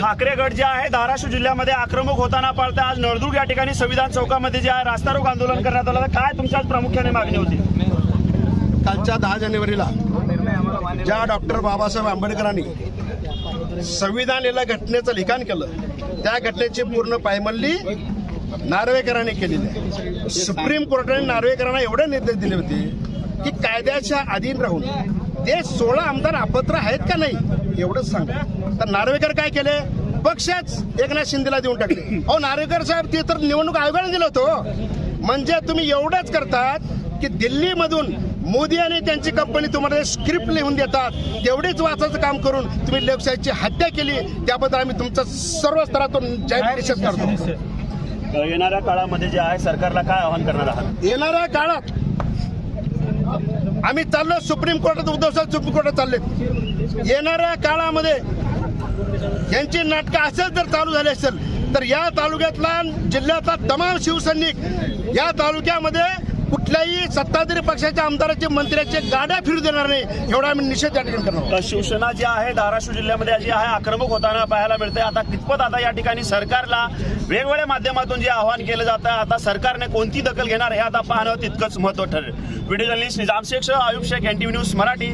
गट जे आहे धाराशिव जिल्ह्यामध्ये आक्रमक होताना पाळता आज नळदुर्ग या ठिकाणी संविधान चौकामध्ये जे आहे रास्ता रोग आंदोलन करण्यात आलं. तर काय तुमच्या आज प्रामुख्याने मागणी होती? कालच्या दहा जानेवारीला ज्या डॉक्टर बाबासाहेब आंबेडकरांनी संविधान याला घटनेचं लिखाण केलं त्या घटनेची पूर्ण पायमल्ली नार्वेकरांनी केलेली आहे. सुप्रीम कोर्टाने नार्वेकरांना एवढे निर्देश दिले होते की कायद्याच्या अधीन राहून ते सोळा आमदार अपत्र आहेत का नाही एवढंच सांगा तर नार्वेकर काय केले? पक्षच एकनाथ शिंदेला देऊन टाकले. अहो नार्वेकर साहेब ते तर निवडणूक आयोगाने दिलं होतं. म्हणजे तुम्ही एवढंच करतात की दिल्लीमधून मोदी आणि त्यांची कंपनी तुम्हाला स्क्रिप्ट लिहून देतात. तेवढीच वाचायचं काम करून तुम्ही लोकशाहीची हत्या केली. त्याबद्दल आम्ही तुमचा सर्व स्तरातून जाहीर निषेध करतो. येणाऱ्या काळामध्ये जे आहे सरकारला काय आवाहन करणार आहात? येणाऱ्या काळात आम्ही चाललो सुप्रीम कोर्टात उद्धव सुप्रीम कोर्टात चालले. येणाऱ्या काळामध्ये यांची नाटकं असेच जर चालू झाली असेल तर या तालुक्यातला जिल्ह्यातला तमाम शिवसैनिक या तालुक्यामध्ये कुठल्याही सत्ताधारी पक्षाच्या आमदाराचे मंत्र्याचे गाड्या फिरू देणार नाही एवढा आम्ही निषेध या ठिकाणी करणार शिवसेना जी आहे धाराशिव जिल्ह्यामध्ये जी आहे आक्रमक होताना पाहायला मिळते आता कितपत आता या ठिकाणी सरकारला वेगवेगळ्या माध्यमातून जे आवाहन केलं जातं आता सरकारने कोणती दखल घेणार हे आता पाहणं तितकंच महत्त्व ठरेल. Video journalist Nizam Shaikh Ayub Shaikh NTV news Marathi